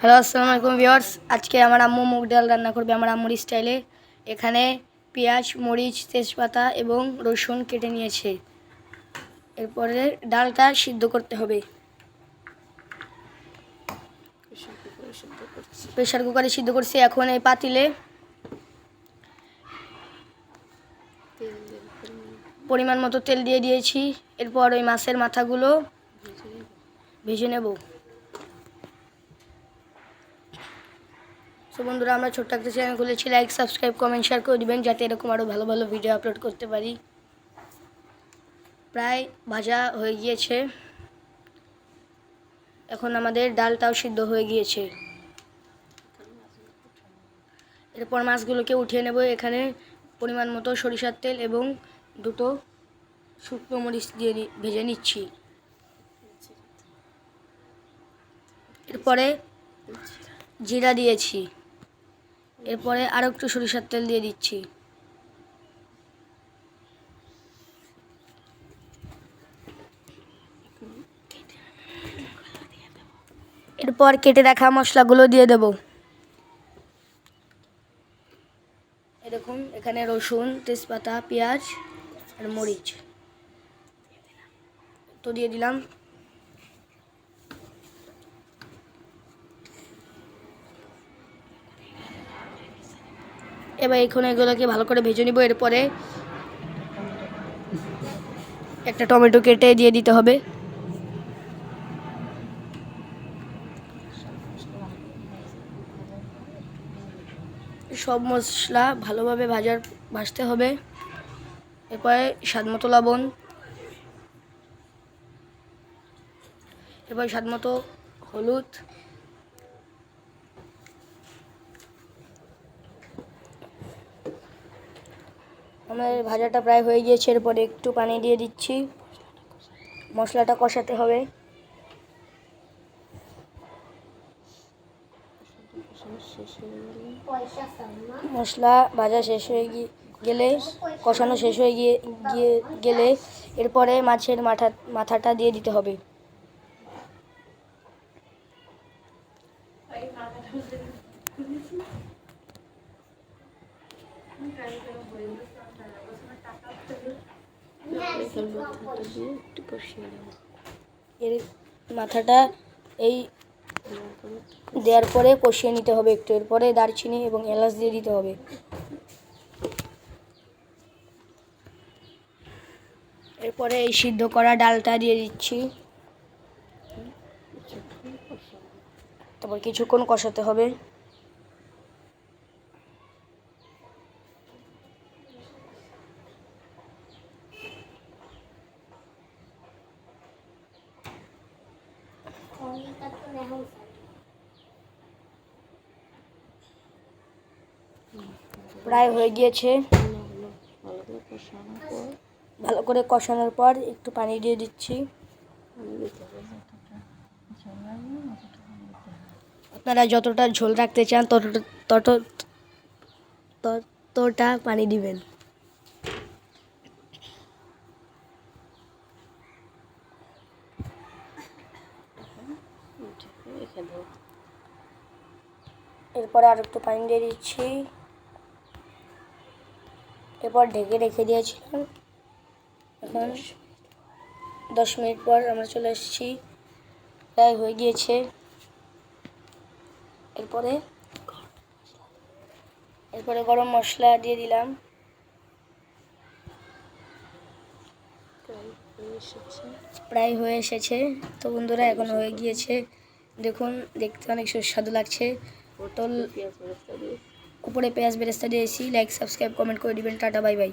Hello আসসালামু আলাইকুম viewers আজকে আমার আম্মু মুগ ডাল রান্না করবে আমার আম্মুর স্টাইলে। এখানে পেঁয়াজ, মরিচ, তেজপাতা এবং রসুন কেটে নিয়েছে। এরপরে ডালটা সিদ্ধ করতে হবে। প্রেশার কুকারে সিদ্ধ করছি। এখন এই পাতিলে পরিমাণ মতো তেল দিয়ে দিয়েছি। এরপর ওই মাছের মাথাগুলো ভেজে নেব। তো বন্ধুরা, আমরা ছোট্ট একটা চ্যানেল খুলেছি লাইক সাবস্ক্রাইব কমেন্ট শেয়ার করে দিবেন, যাতে এরকম আরও ভালো ভালো ভিডিও আপলোড করতে পারি। প্রায় ভাজা হয়ে গিয়েছে। এখন আমাদের ডালটাও সিদ্ধ হয়ে গিয়েছে। এরপর মাছগুলোকে উঠিয়ে নেব। এখানে পরিমাণ মতো সরিষার তেল এবং দুটো শুকনো মরিচ দিয়ে ভেজে নিচ্ছি। এরপরে জিরা দিয়েছি। এরপরে আরও একটু সরিষার তেল দিয়ে দিচ্ছি। এরপর কেটে রাখা মশলাগুলো দিয়ে দেব। এরকম এখানে রসুন, তেজপাতা, পেঁয়াজ আর মরিচ। তো দিয়ে দিলাম। এবার এখন এগুলোকে ভালো করে ভেজে নিব, এরপরে একটা টমেটো কেটে দিয়ে দিতে হবে। সব মশলা ভালোভাবে ভাজার, ভাজতে হবে। এরপরে স্বাদ মতো লবণ। এরপর স্বাদ মতো হলুদ। আমার ভাজাটা প্রায় হয়ে গিয়েছে, এরপরে একটু পানি দিয়ে দিচ্ছি। মশলাটা কষাতে হবে। মশলা ভাজা শেষ হয়ে গিয়ে গেলে, কষানো শেষ হয়ে গিয়ে গিয়ে গেলে এরপরে মাছের মাথা, মাথাটা দিয়ে দিতে হবে। এর মাথাটা এই দেওয়ার পরে কষিয়ে নিতে হবে একটু। এরপরে দারচিনি এবং এলাচ দিয়ে দিতে হবে। এরপরে এই সিদ্ধ করা ডালটা দিয়ে দিচ্ছি। তারপর কিছুক্ষণ কষাতে হবে। প্রায় হয়ে গিয়েছে। ভালো করে কষানোর পর একটু পানি দিয়ে দিচ্ছি। আপনারা যতটা ঝোল রাখতে চান ততটা তত ততটা পানি দিবেন। এরপরে আর একটু পানি দিয়ে দিচ্ছি। এরপর ঢেকে রেখে দিয়েছিলাম। এখন দশ মিনিট পর আমরা চলে এসেছি। প্রায় হয়ে গিয়েছে। এরপরে এরপরে গরম মশলা দিয়ে দিলাম। প্রায় হয়ে এসেছে। তো বন্ধুরা এখন হয়ে গিয়েছে। দেখুন দেখতে অনেক সুস্বাদু লাগছে। পটল উপরে পেঁয়াজ বেরেস্তা দিয়েছি। লাইক সাবস্ক্রাইব কমেন্ট করে দিবেন। Tata bye bye